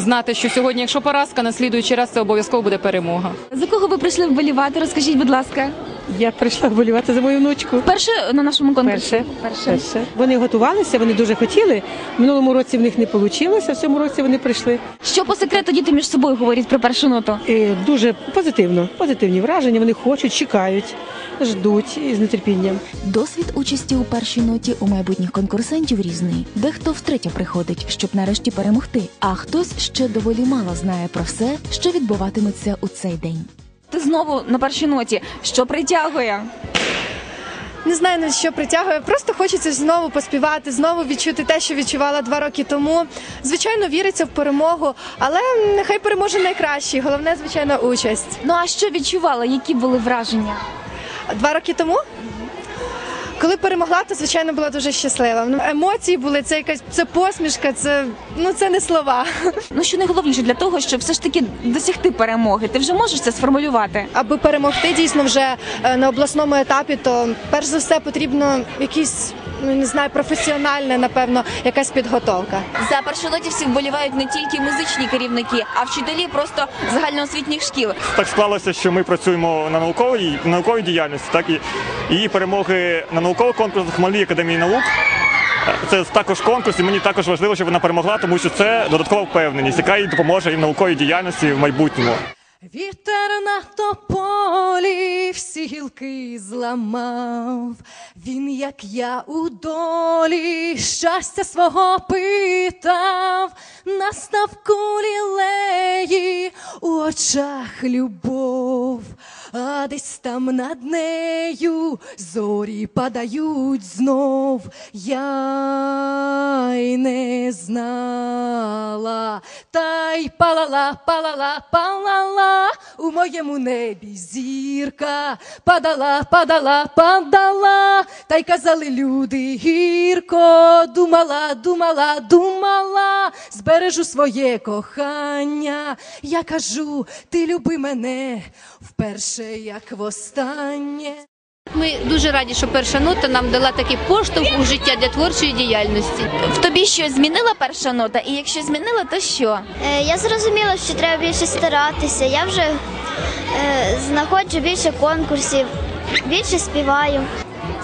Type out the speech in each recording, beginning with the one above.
знати, що сьогодні, якщо поразка, на слідуючий раз це обов'язково буде перемога. За кого ви прийшли вболівати? Розкажіть, будь ласка. Я прийшла вболівати за мою внучку. Перше на нашому конкурсі. Перше. Перше. Вони готувалися, вони дуже хотіли. В минулому році в них не вийшло, в цьому році вони прийшли. Що по секрету діти між собою говорять про першу ноту? І дуже позитивно, позитивні враження. Вони хочуть, чекають, ждуть із нетерпінням. Досвід участі у першій ноті у майбутніх конкурсантів різний. Дехто втретє приходить, щоб нарешті перемогти, а хтось ще доволі мало знає про все, що відбуватиметься у цей день. Ти знову на першій ноті. Що притягує? Не знаю на що притягує. Просто хочеться знову поспівати, знову відчути те, що відчувала два роки тому. Звичайно, віриться в перемогу, але нехай переможе найкращий. Головне, звичайно, участь. Ну а що відчувала? Які були враження? Два роки тому. Коли перемогла, то звичайно була дуже щаслива. Ну, емоції були, це якась це посмішка, це ну це не слова. Ну що найголовніше для того, щоб все ж таки досягти перемоги? Ти вже можеш це сформулювати? Аби перемогти дійсно вже е, на обласному етапі, то перш за все потрібно якісь, ну не знаю, професіональне, напевно, якась підготовка. За першолотівців вболівають не тільки музичні керівники, а вчителі просто загальноосвітніх шкіл. Так склалося, що ми працюємо на науковій науковій діяльності, так і її перемоги на наукових конкурсах Хмельницької академії наук. Це також конкурс, і мені також важливо, щоб вона перемогла, тому що це додаткова впевненість, яка їй допоможе і в науковій діяльності в майбутньому. Вітер на тополі всі гілки зламав. Він, як я у долі, щастя свого питав, на ставку лілеї у очах любов, а десь там над нею зорі падають знов. Я й не знала, та й палала, палала, палала у моєму небі зірка, падала, падала, падала, та й казали люди гірко, думала, думала, думала, збережу своє кохання. Я кажу, ти люби мене вперше, як востаннє. Ми дуже раді, що перша нота нам дала такий поштовх у життя для творчої діяльності. В тобі щось змінила перша нота? І якщо змінила, то що? Е, Я зрозуміла, що треба більше старатися. Я вже е, знаходжу більше конкурсів, більше співаю.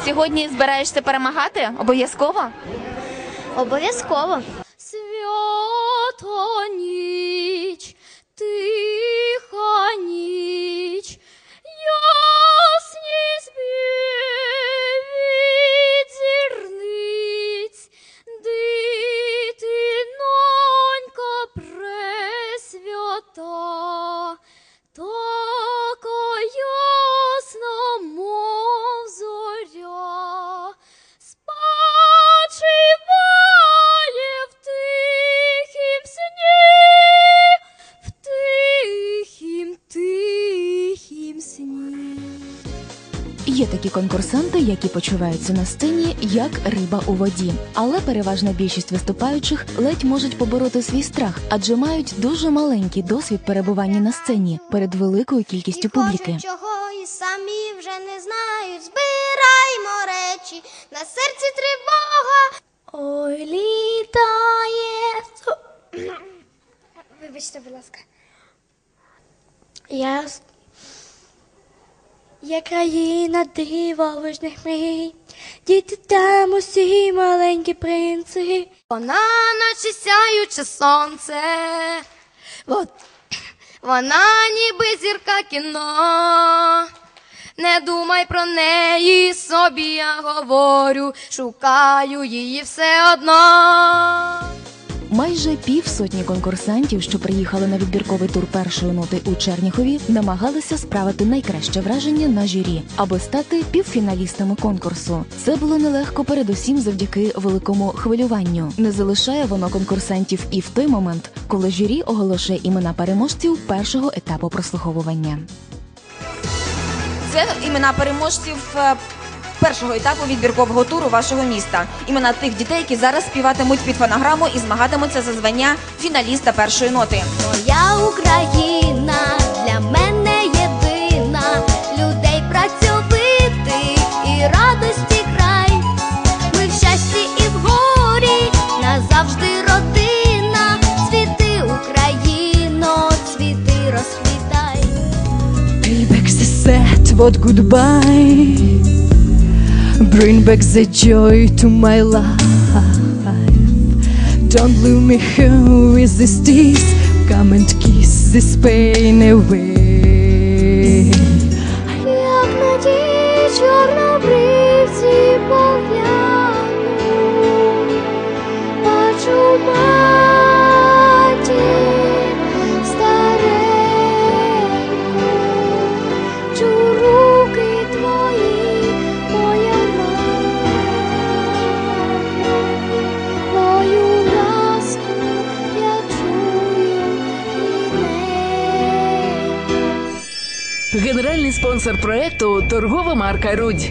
Сьогодні збираєшся перемагати? Обов'язково? Обов'язково. Свято ніч, тиха ніч, такі конкурсанти, які почуваються на сцені як риба у воді. Але переважна більшість виступаючих ледь можуть побороти свій страх, адже мають дуже маленький досвід перебування на сцені перед великою кількістю публіки. чого і самі вже не знають. Збираймо речі, на серці тривога. Ой, літає. Вибачте, будь ласка. Я Є країна дивовижних мрій, діти там усі маленькі принци. Вона наче сяюче сонце, от вона ніби зірка кіно. Не думай про неї, собі я говорю, шукаю її все одно. Майже півсотні конкурсантів, що приїхали на відбірковий тур першої ноти у Черніхові, намагалися справити найкраще враження на журі, аби стати півфіналістами конкурсу. Це було нелегко, передусім завдяки великому хвилюванню. Не залишає воно конкурсантів і в той момент, коли журі оголошує імена переможців першого етапу прослуховування. Це імена переможців е, першого етапу відбіркового туру вашого міста. Імена тих дітей, які зараз співатимуть під фонограму і змагатимуться за звання фіналіста першої ноти. Моя Україна для мене єдина людей працьовити і радості край. Ми в щасті і горі назавжди родина. Цвіти Україно, цвіти розквітай. Вот гудбай. Bring back the joy to my life. Don't leave me here with these tears. Come and kiss this pain away. Генеральний спонсор проекту торгова марка Рудь.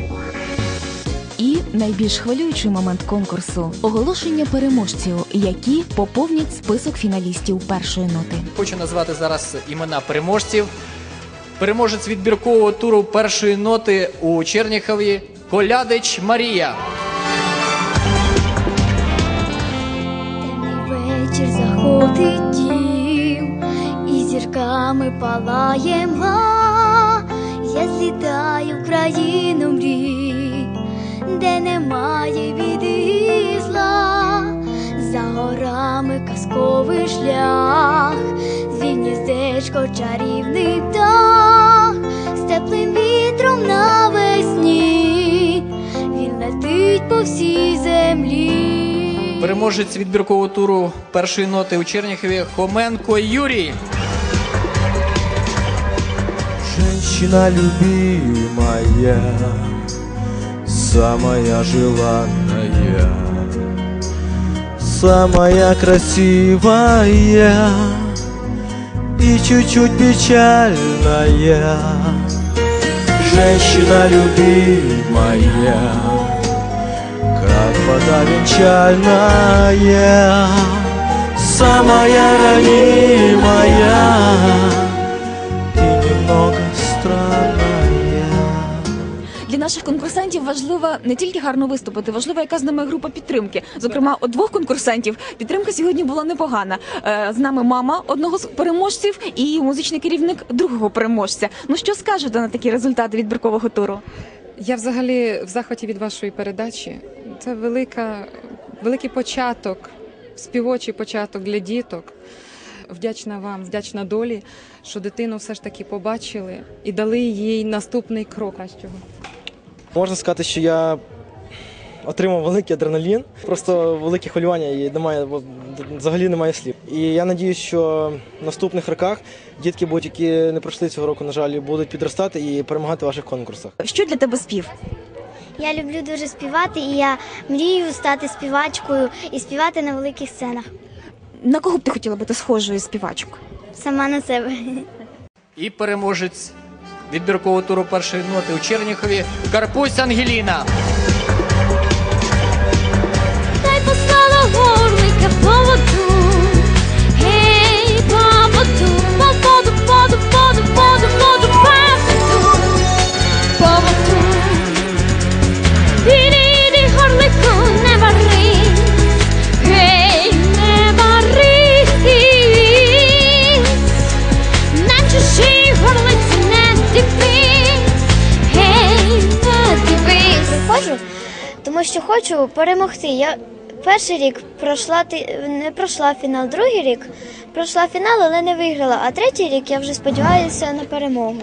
І найбільш хвилюючий момент конкурсу оголошення переможців, які поповнять список фіналістів першої ноти. Хочу назвати зараз імена переможців. Переможець відбіркового туру першої ноти у Черніхові Колядич Марія. Вечір заходить дім, і зірками палає мла. Я злітаю в країну мрій, де немає біди і зла. За горами казковий шлях, звів чарівний птах, з теплим вітром навесні, він летить по всій землі. Переможець відбіркового туру першої ноти у Черніхові Хоменко Юрій. Женщина любимая, самая желанная, самая красивая и чуть-чуть печальная. Женщина любимая, как вода венчальная, самая ранимая наших конкурсантів важливо не тільки гарно виступити, важливо, яка з ними група підтримки. Зокрема, у двох конкурсантів підтримка сьогодні була непогана. Е, З нами мама одного з переможців і музичний керівник другого переможця. Ну що скажете на такі результати відбіркового туру? Я взагалі в захваті від вашої передачі. Це велика, великий початок, співочий початок для діток. Вдячна вам, вдячна долі, що дитину все ж таки побачили і дали їй наступний крок. Можна сказати, що я отримав великий адреналін, просто велике хвилювання і немає взагалі немає слів. І я надіюсь, що в наступних роках дітки, будь які не пройшли цього року, на жаль, будуть підростати і перемагати в ваших конкурсах. Що для тебе спів? Я люблю дуже співати, і я мрію стати співачкою і співати на великих сценах. На кого б ти хотіла бути схожою з співачок? Сама на себе. І переможець відбіркового туру першої ноти у Черніхові Карпусь Ангеліна. Дай послала хочу перемогти. Я перший рік пройшла не пройшла фінал, другий рік пройшла фінал, але не виграла. А третій рік я вже сподіваюся на перемогу.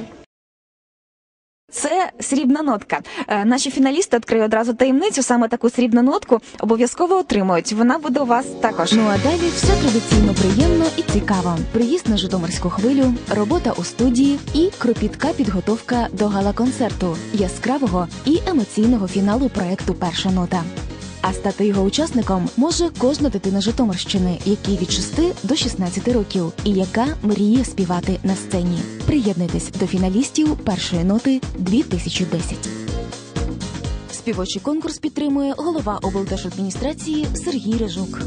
Це срібна нотка. Е, Наші фіналісти відкрию одразу таємницю. Саме таку срібну нотку обов'язково отримують. Вона буде у вас також. Ну а далі все традиційно приємно і цікаво. Приїзд на Житомирську хвилю, робота у студії і кропітка підготовка до гала-концерту, яскравого і емоційного фіналу проекту Перша нота. А стати його учасником може кожна дитина Житомирщини, якій від 6 до 16 років, і яка мріє співати на сцені. Приєднуйтесь до фіналістів першої ноти 2010. Співочий конкурс підтримує голова облдержадміністрації Сергій Режук.